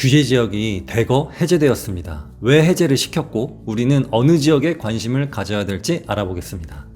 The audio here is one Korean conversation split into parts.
규제 지역이 대거 해제되었습니다. 왜 해제를 시켰고 우리는 어느 지역에 관심을 가져야 될지 알아보겠습니다.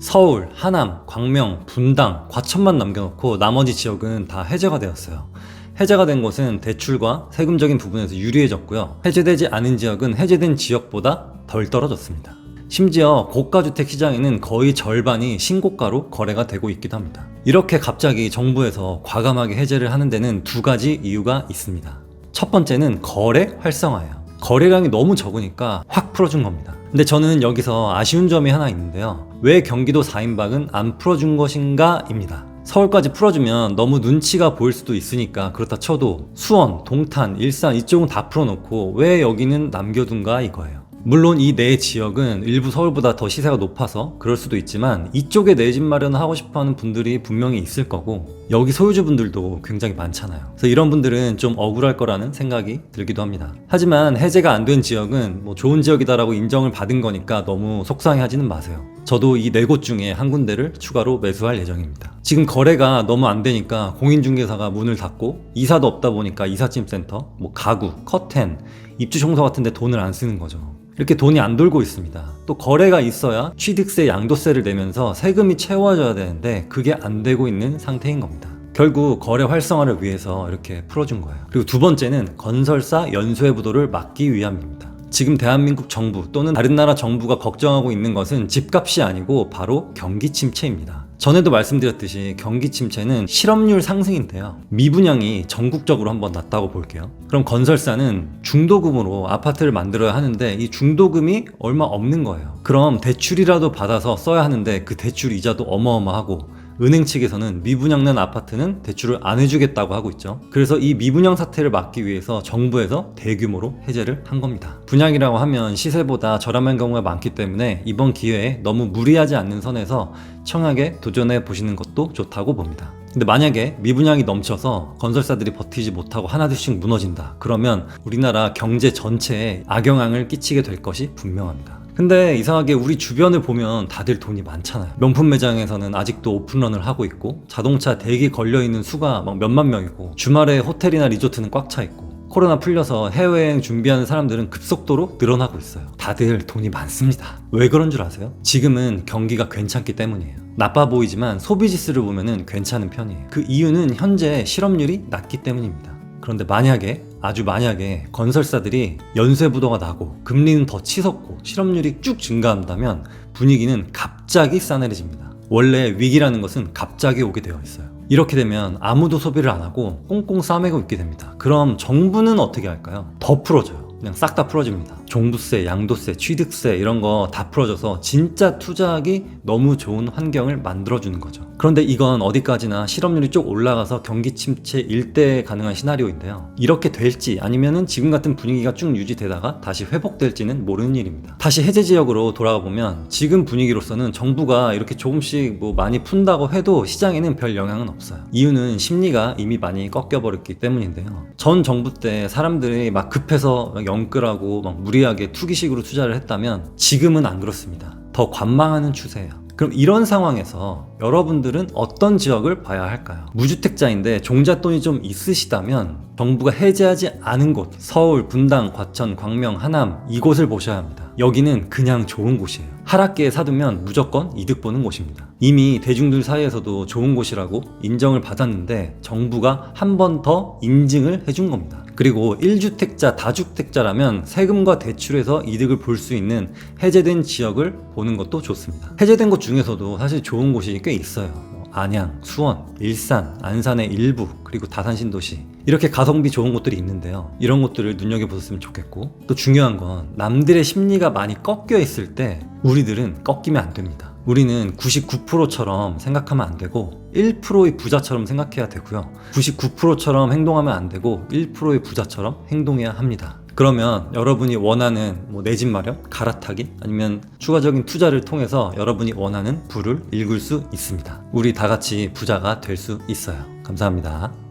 서울, 하남, 광명, 분당, 과천만 남겨놓고 나머지 지역은 다 해제가 되었어요. 해제가 된 곳은 대출과 세금적인 부분에서 유리해졌고요. 해제되지 않은 지역은 해제된 지역보다 덜 떨어졌습니다. 심지어 고가주택 시장에는 거의 절반이 신고가로 거래가 되고 있기도 합니다. 이렇게 갑자기 정부에서 과감하게 해제를 하는 데는 두 가지 이유가 있습니다. 첫 번째는 거래 활성화예요. 거래량이 너무 적으니까 확 풀어준 겁니다. 근데 저는 여기서 아쉬운 점이 하나 있는데요. 왜 경기도 4인방은 안 풀어준 것인가? 입니다. 서울까지 풀어주면 너무 눈치가 보일 수도 있으니까 그렇다 쳐도 수원, 동탄, 일산 이쪽은 다 풀어놓고 왜 여기는 남겨둔가 이거예요. 물론 이네 지역은 일부 서울보다 더 시세가 높아서 그럴 수도 있지만 이쪽에 내 집 마련을 하고 싶어 하는 분들이 분명히 있을 거고 여기 소유주분들도 굉장히 많잖아요. 그래서 이런 분들은 좀 억울할 거라는 생각이 들기도 합니다. 하지만 해제가 안 된 지역은 뭐 좋은 지역이다라고 인정을 받은 거니까 너무 속상해 하지는 마세요. 저도 이 네 곳 중에 한 군데를 추가로 매수할 예정입니다. 지금 거래가 너무 안 되니까 공인중개사가 문을 닫고 이사도 없다 보니까 이삿짐 센터, 뭐 가구, 커튼, 입주 청소 같은 데 돈을 안 쓰는 거죠. 이렇게 돈이 안 돌고 있습니다. 또 거래가 있어야 취득세, 양도세를 내면서 세금이 채워져야 되는데 그게 안 되고 있는 상태인 겁니다. 결국 거래 활성화를 위해서 이렇게 풀어준 거예요. 그리고 두 번째는 건설사 연쇄 부도를 막기 위함입니다. 지금 대한민국 정부 또는 다른 나라 정부가 걱정하고 있는 것은 집값이 아니고 바로 경기 침체입니다. 전에도 말씀드렸듯이 경기 침체는 실업률 상승인데요. 미분양이 전국적으로 한번 낮다고 볼게요. 그럼 건설사는 중도금으로 아파트를 만들어야 하는데 이 중도금이 얼마 없는 거예요. 그럼 대출이라도 받아서 써야 하는데 그 대출 이자도 어마어마하고 은행 측에서는 미분양 난 아파트는 대출을 안 해주겠다고 하고 있죠. 그래서 이 미분양 사태를 막기 위해서 정부에서 대규모로 해제를 한 겁니다. 분양이라고 하면 시세보다 저렴한 경우가 많기 때문에 이번 기회에 너무 무리하지 않는 선에서 청하게 도전해 보시는 것도 좋다고 봅니다. 근데 만약에 미분양이 넘쳐서 건설사들이 버티지 못하고 하나둘씩 무너진다. 그러면 우리나라 경제 전체에 악영향을 끼치게 될 것이 분명합니다. 근데 이상하게 우리 주변을 보면 다들 돈이 많잖아요. 명품 매장에서는 아직도 오픈런을 하고 있고 자동차 대기 걸려 있는 수가 막 몇만 명이고 주말에 호텔이나 리조트는 꽉 차 있고 코로나 풀려서 해외여행 준비하는 사람들은 급속도로 늘어나고 있어요. 다들 돈이 많습니다. 왜 그런 줄 아세요? 지금은 경기가 괜찮기 때문이에요. 나빠 보이지만 소비 지수를 보면은 괜찮은 편이에요. 그 이유는 현재 실업률이 낮기 때문입니다. 그런데 만약에 아주 만약에 건설사들이 연쇄부도가 나고 금리는 더 치솟고 실업률이 쭉 증가한다면 분위기는 갑자기 싸늘해집니다. 원래 위기라는 것은 갑자기 오게 되어 있어요. 이렇게 되면 아무도 소비를 안 하고 꽁꽁 싸매고 있게 됩니다. 그럼 정부는 어떻게 할까요? 더 풀어줘요. 그냥 싹 다 풀어줍니다. 종부세, 양도세, 취득세 이런 거 다 풀어줘서 진짜 투자하기 너무 좋은 환경을 만들어주는 거죠. 그런데 이건 어디까지나 실업률이 쭉 올라가서 경기 침체일 때 가능한 시나리오인데요. 이렇게 될지 아니면은 지금 같은 분위기가 쭉 유지되다가 다시 회복될지는 모르는 일입니다. 다시 해제 지역으로 돌아가 보면 지금 분위기로서는 정부가 이렇게 조금씩 뭐 많이 푼다고 해도 시장에는 별 영향은 없어요. 이유는 심리가 이미 많이 꺾여버렸기 때문인데요. 전 정부 때 사람들이 막 급해서 막 영끌하고 막 무리 하게 투기식으로 투자를 했다면 지금은 안 그렇습니다. 더 관망하는 추세예요. 그럼 이런 상황에서 여러분들은 어떤 지역을 봐야 할까요? 무주택자인데 종잣돈이 좀 있으시다면 정부가 해제하지 않은 곳, 서울, 분당, 과천, 광명, 하남 이곳을 보셔야 합니다. 여기는 그냥 좋은 곳이에요. 하락기에 사두면 무조건 이득 보는 곳입니다. 이미 대중들 사이에서도 좋은 곳이라고 인정을 받았는데 정부가 한 번 더 인증을 해준 겁니다. 그리고 1주택자, 다주택자라면 세금과 대출에서 이득을 볼 수 있는 해제된 지역을 보는 것도 좋습니다. 해제된 곳 중에서도 사실 좋은 곳이 꽤 있어요. 뭐 안양, 수원, 일산, 안산의 일부, 그리고 다산 신도시. 이렇게 가성비 좋은 곳들이 있는데요. 이런 곳들을 눈여겨보셨으면 좋겠고, 또 중요한 건 남들의 심리가 많이 꺾여 있을 때 우리들은 꺾이면 안 됩니다. 우리는 99%처럼 생각하면 안 되고 1%의 부자처럼 생각해야 되고요. 99%처럼 행동하면 안 되고 1%의 부자처럼 행동해야 합니다. 그러면 여러분이 원하는 뭐 내 집 마련, 갈아타기 아니면 추가적인 투자를 통해서 여러분이 원하는 부를 읽을 수 있습니다. 우리 다 같이 부자가 될 수 있어요. 감사합니다.